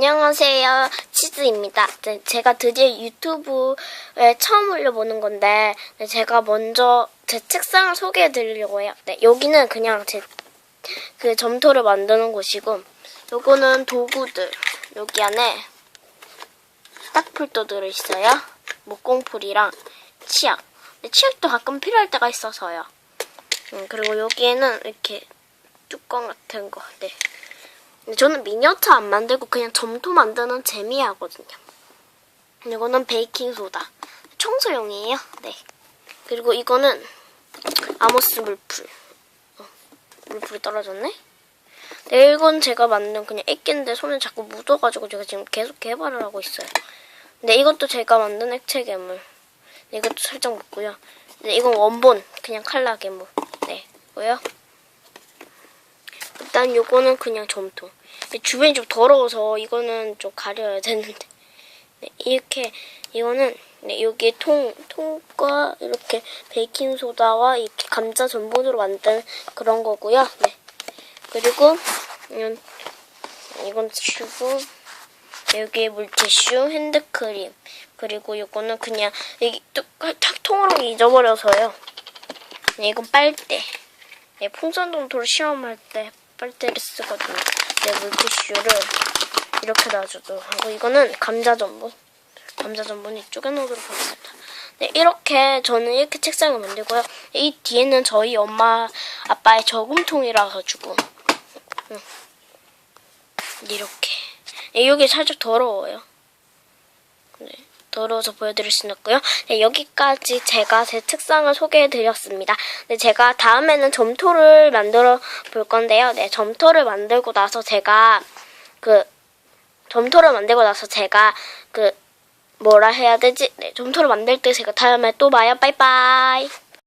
안녕하세요. 치즈입니다. 네, 제가 드디어 유튜브에 처음 올려보는 건데, 네, 제가 먼저 제 책상을 소개해 드리려고 해요. 네, 여기는 그냥 제, 그 점토를 만드는 곳이고, 요거는 도구들. 여기 안에 딱풀도 들어있어요. 목공풀이랑 치약. 네, 치약도 가끔 필요할 때가 있어서요. 음, 그리고 여기에는 이렇게 뚜껑 같은 거. 네. 근데 저는 미니어처 안 만들고 그냥 점토 만드는 재미 하거든요. 이거는 베이킹 소다. 청소용이에요. 네. 그리고 이거는 아모스 물풀. 어, 물풀이 떨어졌네? 네, 이건 제가 만든 그냥 액기인데 손에 자꾸 묻어가지고 제가 지금 계속 개발을 하고 있어요. 근데 이것도 제가 만든 액체 괴물. 네, 이것도 살짝 묻고요. 네, 이건 원본 그냥 칼라 괴물. 네, 고요. 일단 요거는 그냥 점토. 주변이 좀 더러워서 이거는 좀 가려야 되는데. 네, 이렇게 이거는 네, 여기 통 통과 이렇게 베이킹 소다와 이렇게 감자 전분으로 만든 그런 거고요. 네. 그리고 이건 이건 튜브 여기에 물티슈, 핸드크림 그리고 이거는 그냥 여기 탁 통으로 잊어버려서요. 네, 이건 빨대. 네, 풍선 정도로 시험할 때 빨대를 쓰거든요. 네, 물티슈를 이렇게 놔주도록 하고 이거는 감자 전분. 감자 전분 이쪽에 넣도록 하겠습니다. 네, 이렇게 저는 이렇게 책상을 만들고요. 이 뒤에는 저희 엄마 아빠의 저금통이라서 주고 음. 이렇게 네, 여기 살짝 더러워요. 네, 더러워서 보여드릴 수는 없고요. 네, 여기까지 제가 제 책상을 소개해드렸습니다. 네, 제가 다음에는 점토를 만들어 볼 건데요. 네, 점토를 만들고 나서 제가 그 점토를 만들고 나서 제가 그 뭐라 해야 되지? 네, 점토를 만들 때 제가 다음에 또 봐요. 빠이빠이.